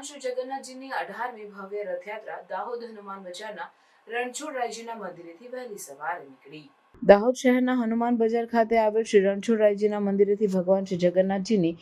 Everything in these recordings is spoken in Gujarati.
ભગવાન શ્રી જગન્નાથજીની અઢારમી ભવ્ય રથયાત્રા દાહોદ હનુમાન બજારના રણછોડરાયજીના મંદિરેથી વહેલી સવારે નીકળી. દાહોદ શહેરના હનુમાન બજાર ખાતે આવેલ શ્રી રણછોડરાયજીના મંદિરેથી ભગવાન શ્રી જગન્નાથજીની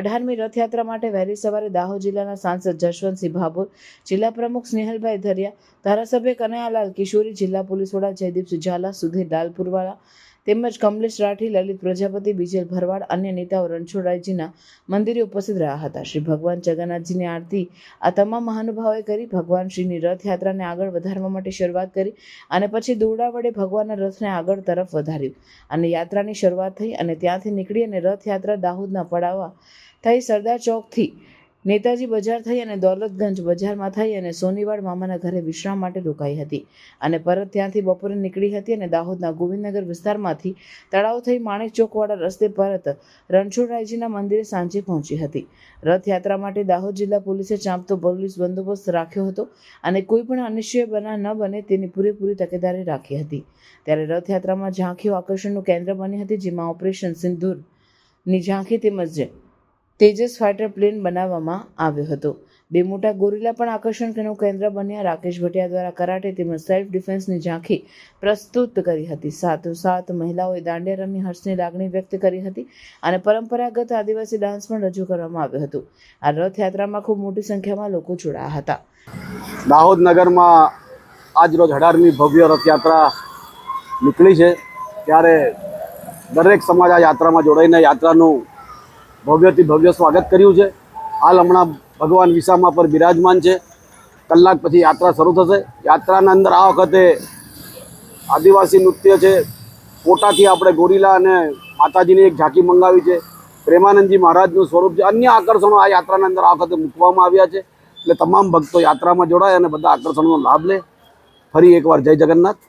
અઢારમી રથયાત્રા માટે વહેલી સવારે દાહોદ જિલ્લાના સાંસદ જશવંતસિંહ ભાભોર, જિલ્લા પ્રમુખ સ્નેહલભાઈ ધરિયા, ધારાસભ્ય કનૈયાલાલ કિશોરી, જિલ્લા પોલીસ વડા જયદીપસિંહ ઝાલા, સુધીર લાલપુરવાલા તેમજ કમલેશ રાઠી, લલિત પ્રજાપતિ, બીજલ ભરવાડ, અન્ય નેતાઓ રણછોડરાયજીના મંદિરે ઉપસ્થિત રહ્યા હતા. શ્રી ભગવાન જગન્નાથજીની આરતી આ તમામ મહાનુભાવોએ કરી, ભગવાન શ્રીની રથયાત્રાને આગળ વધારવા માટે શરૂઆત કરી અને પછી દોરડા વડે ભગવાનના રથને આગળ તરફ વધાર્યું. અને યાત્રાની શરૂઆત થઈ અને ત્યાંથી નીકળી અને રથયાત્રા દાહોદના પડાવા થઈ સરદાર ચોકથી નેતાજી બજાર થઈ અને દોલતગંજ બજારમાં થઈ અને સોનીવાડ મામાના ઘરે વિશ્રામ માટે રોકાઈ હતી. અને પરત ત્યાંથી બપોરે નીકળી હતી અને દાહોદના ગોવિંદનગર વિસ્તારમાંથી તળાવ થઈ માણેક ચોકવાળા રસ્તે પરત રણછોડરાયજીના મંદિરે સાંજે પહોંચી હતી. રથયાત્રા માટે દાહોદ જિલ્લા પોલીસે ચાંપતો પોલીસ બંદોબસ્ત રાખ્યો હતો અને કોઈ પણ અનિશ્ચય બનાવ ન બને તેની પૂરેપૂરી તકેદારી રાખી હતી. ત્યારે રથયાત્રામાં ઝાંખીઓ આકર્ષણનું કેન્દ્ર બની હતી જેમાં ઓપરેશન સિંદૂરની ઝાંખી તેમજ તેજસ ફાઇટર પ્લેન બનાવવામાં આવ્યો હતો. બે મોટા ગોરિલા પણ આકર્ષણનું કેન્દ્ર બન્યા. રાકેશ ભટિયા દ્વારા કરાટે તેમજ સેલ્ફ ડિફેન્સની ઝાંખી પ્રસ્તુત કરી હતી. સાથોસાથ મહિલાઓએ દાંડિયા રમી હર્ષની લાગણી વ્યક્ત કરી હતી અને પરંપરાગત આદિવાસી ડાન્સ પણ રજૂ કરવામાં આવ્યો હતો. આ રથયાત્રામાં ખૂબ મોટી સંખ્યામાં લોકો જોડાયા હતા. દાહોદ નગરમાં આજરોજ અઢારમી ભવ્ય રથયાત્રા નીકળી છે. ત્યારે દરેક સમાજ આ યાત્રામાં જોડાઈને યાત્રાનું ભવ્યથી ભવ્ય સ્વાગત કર્યું છે. હાલ હમણાં ભગવાન વિસામા પર બિરાજમાન છે. કલાક પછી યાત્રા શરૂ થશે. યાત્રાના અંદર આ વખતે આદિવાસી નૃત્ય છે. કોટાથી આપણે ગોરીલા અને માતાજીની એક ઝાંકી મંગાવી છે. પ્રેમાનંદજી મહારાજનું સ્વરૂપ છે. અન્ય આકર્ષણો આ યાત્રાના અંદર આ વખતે મૂકવામાં આવ્યા છે. એટલે તમામ ભક્તો યાત્રામાં જોડાય અને બધા આકર્ષણોનો લાભ લે. ફરી એકવાર જય જગન્નાથ.